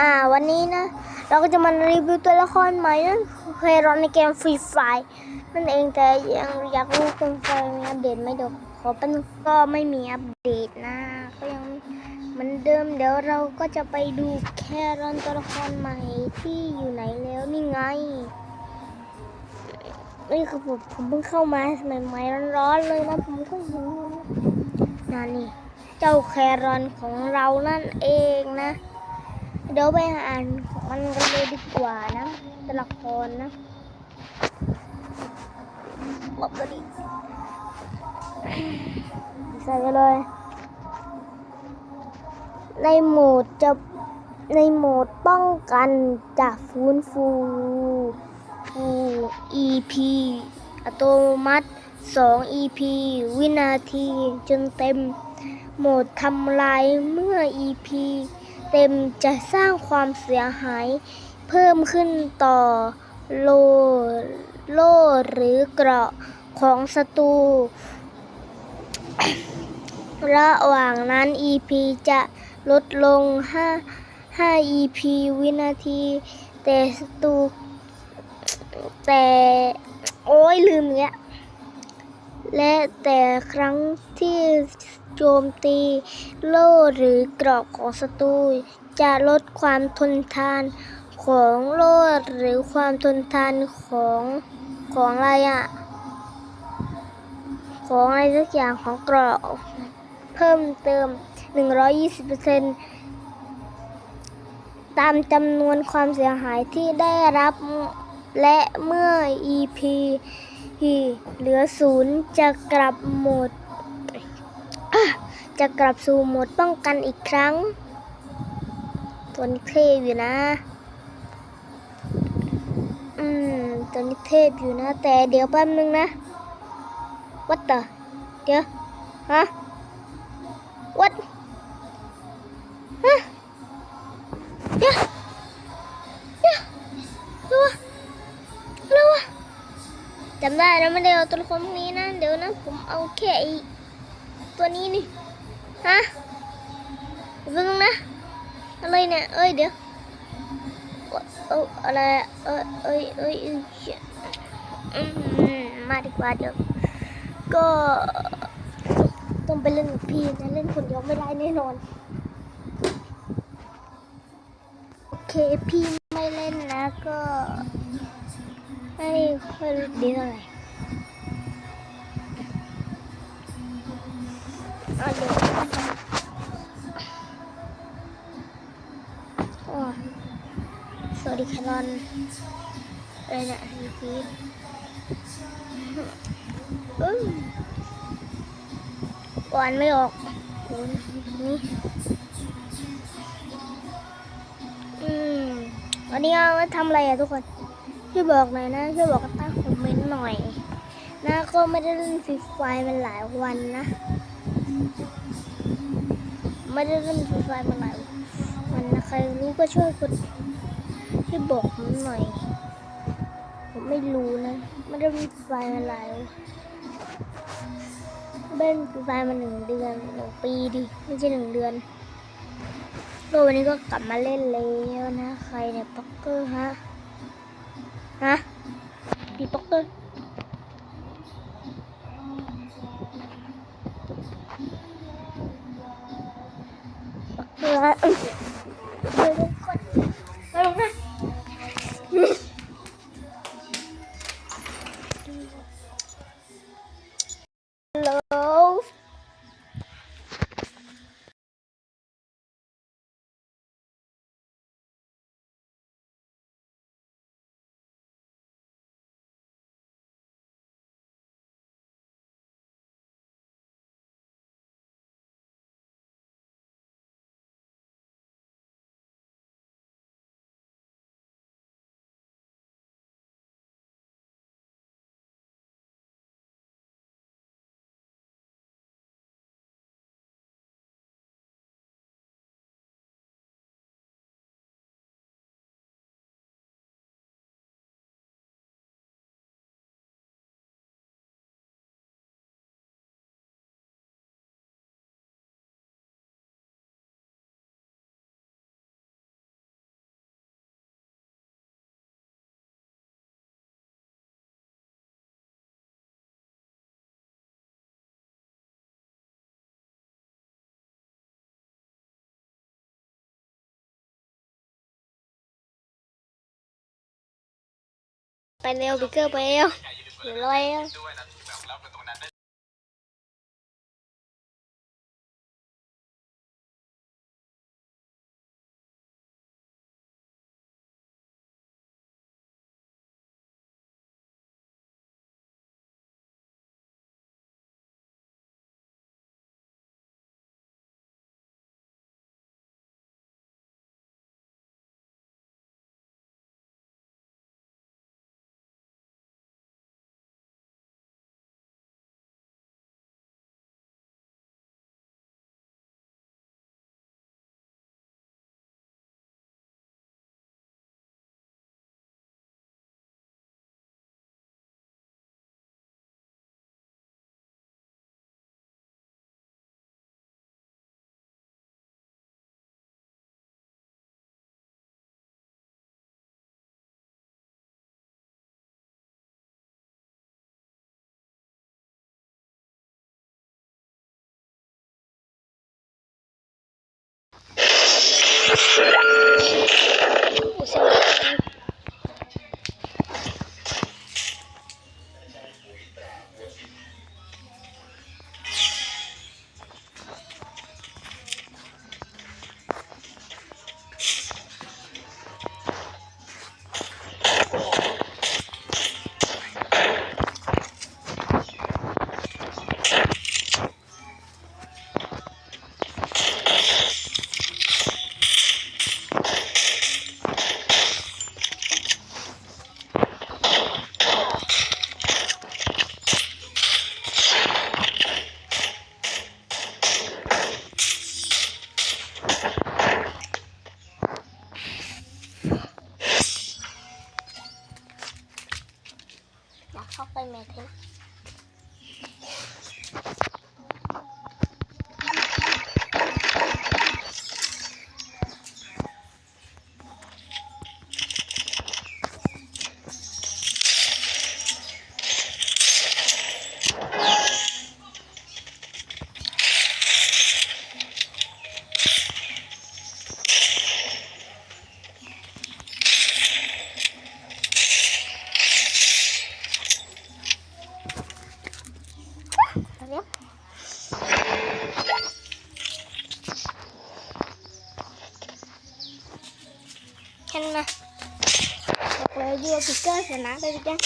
อ่าวันนี้นะ เราก็จะมารีวิวตัวละครใหม่นั่นเคยรอนในเกมฟรีไฟนั่นเองแต่ยังอยากรู้เกมไฟมีอัปเดตไหมเดี๋ยวขอเป็นก็ไม่มีอัปเดตนะ ก็ยังเหมือนเดิมเดี๋ยวเราก็จะไปดูแครอนตัวละครใหม่ที่อยู่ไหนแล้วนี่ไงนี่คือผมผมเพิ่งเข้ามาใหม่ๆร้อนๆเลยนะผมก็เห็นนั่นนี่เจ้าแครอนของเรานั่นเองนะ เดี๋ยวไปอ่านของมันกันเลยดีกว่านะตัวละครนะบอกกันดิใส่ไปเลย ในโหมดจะในโหมดป้องกันจะฟื้นฟูฟู EP อัตโนมัติ 2 EP วินาทีจนเต็ม โหมดทำลายเมื่อ EP เต็มจะสร้างความเสียหาย เพิ่มขึ้นต่อโลโลหรือเกราะของศัตรูระหว่างนั้น EP จะลดลง 5 5 EP วินาที แต่ศัตรูแต่ โอ้ยลืมเงี้ย และแต่ครั้งที่ โจมตี โล่หรือกราะของศัตรูจะลดความทนทานของโล่หรือความทนทานของของอะไรอะของอะไรสักอย่างของกราะเพิ่มเติม 120%ตามจำนวนความเสียหายที่ได้รับและเมื่อ EP เหลือศูนย์จะกลับหมด จะกลับสู่โหมดป้องกันอีกครั้ง ตัวนี้เทพอยู่นะ อืม ตัวนี้เทพอยู่นะ แต่เดี๋ยวแป๊บนึงนะ what the เดี๋ยว ฮะ what ฮะ เดี๋ยวเดี๋ยวร็วร็วจำได้แล้วไม่ได้เอาตัวละครพวกนี้นะ เดี๋ยวนะ ผมเอาแค่ตัวนี้นี่ ฮะเดี๋ยวแป๊บนึงนะ อะไรเนี่ย เอ้ยเดี๋ยวเอออะไรเอ้ยเอ้ยเอ้ยอืมมาดีกว่าเดี๋ยว ก็ต้องไปเล่นกับพี่นะเล่นคนเดียวไม่ได้แน่นอน โอเคพี่ไม่เล่นนะก็ ไม่ค่อยดีเท่าไหร่ แครอนอะไรเนี่ยรีฟีดอืมอ่านไม่ออกโอ้ยนี่อืมวันนี้เอาทำอะไรอะทุกคนช่วยบอกหน่อยนะช่วยบอกกันใต้คอมเมนต์หน่อยนะก็ไม่ได้เล่นฟรีไฟมันหลายวันนะ ไม่ได้เล่นฟรีไฟมาหลายวันนะใครรู้ก็ช่วยกด ช่วยบอกผมหน่อย ผมไม่รู้นะไม่ได้เล่นฟรีไฟมาหลายเล่นฟรีไฟมาหนึ่งเดือนหนึ่งปีดิ ไม่ใช่หนึ่งเดือนก็วันนี้ก็กลับมาเล่นแล้วนะ ใครเนี่ยป๊อกเกอร์ฮะ ฮะพี่ป๊อกเกอร์ป๊อกเกอร์ ไปเร็วบิ๊กเกอร์ไปเร็วเดี๋ยวลอย แพิกเกอร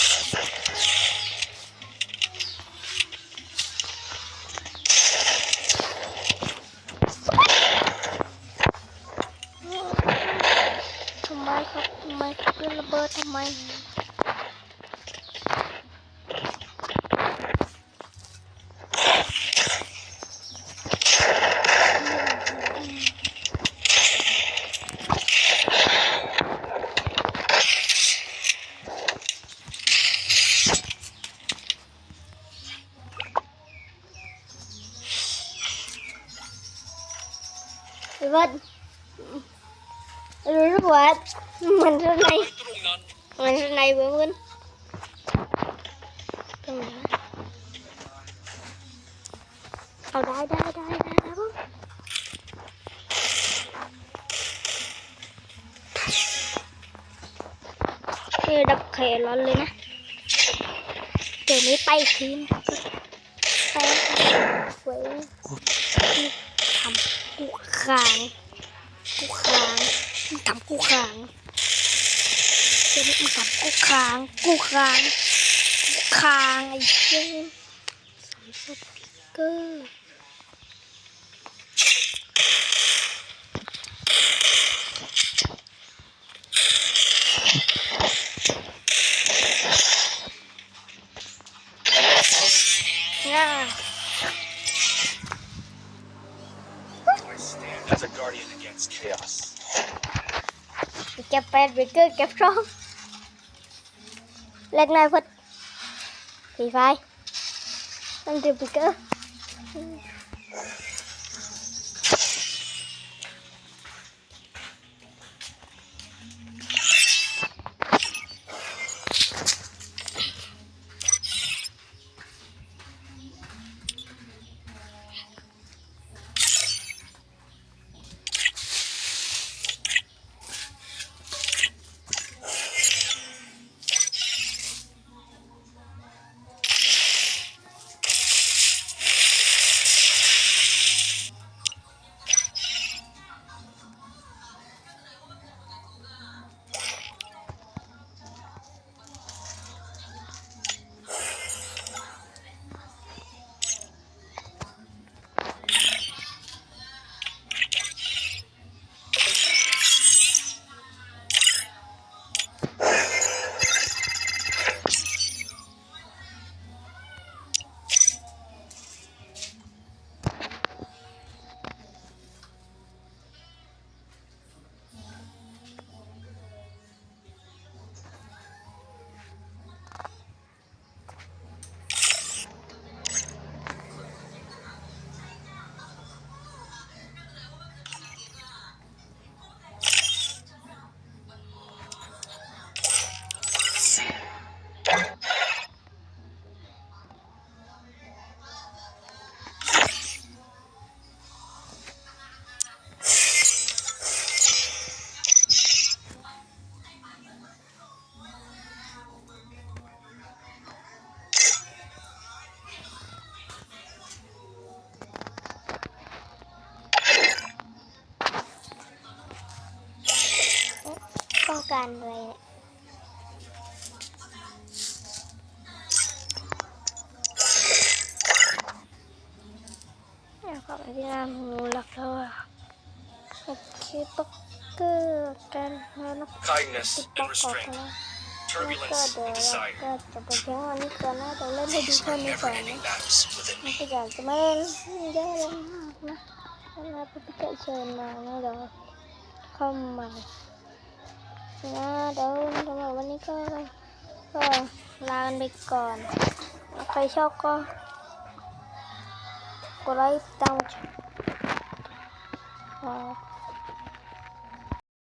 ์ชนะไว่ารู้ว่ามันจะในมันจะในเพื่อนตรงไหนเอาได้ได้ได้ได้ครับผมคือดับเขยร้อนเลยนะเดี๋ยวนี้ไปคืนไปสว คางกูคางมึงทำกูคางเดี๋ยวนี้มึงทำกูคางกูคางกูคางไอ้เจ้าสามสติ๊กเกอร์ เก็บแปดเบรกเกอร์เก็บช่องเล็กน้อยพดผีไฟนั่นคือเบรกเกอร์ ต้องการอะไรเนี่ยอยากกลับไปที่ร้านหมูหลักแล้วอะโอเคต็อกเกอร์กันแล้วนะ Kindness ติ๊กต็อ and กก่อน restraint. นะ Turbulence ก็เดี๋ยว and เรา desire. ก็จะไปเที่ยววันนี้ก่อนนะแต่เล่นให้ดู These แค่ are นี้ก่อน never นะ ending battles within ไม่ me. ก็อยากจะไม่เล่นเยอะเลยมากนะแล้วพี่ก็เชิญมานะเดี๋ยวเข้ามา นะเดี๋ยวสำหรับวันนี้ก็ก็ลากันไปก่อน ใครชอบก็กดไลค์ตามครับ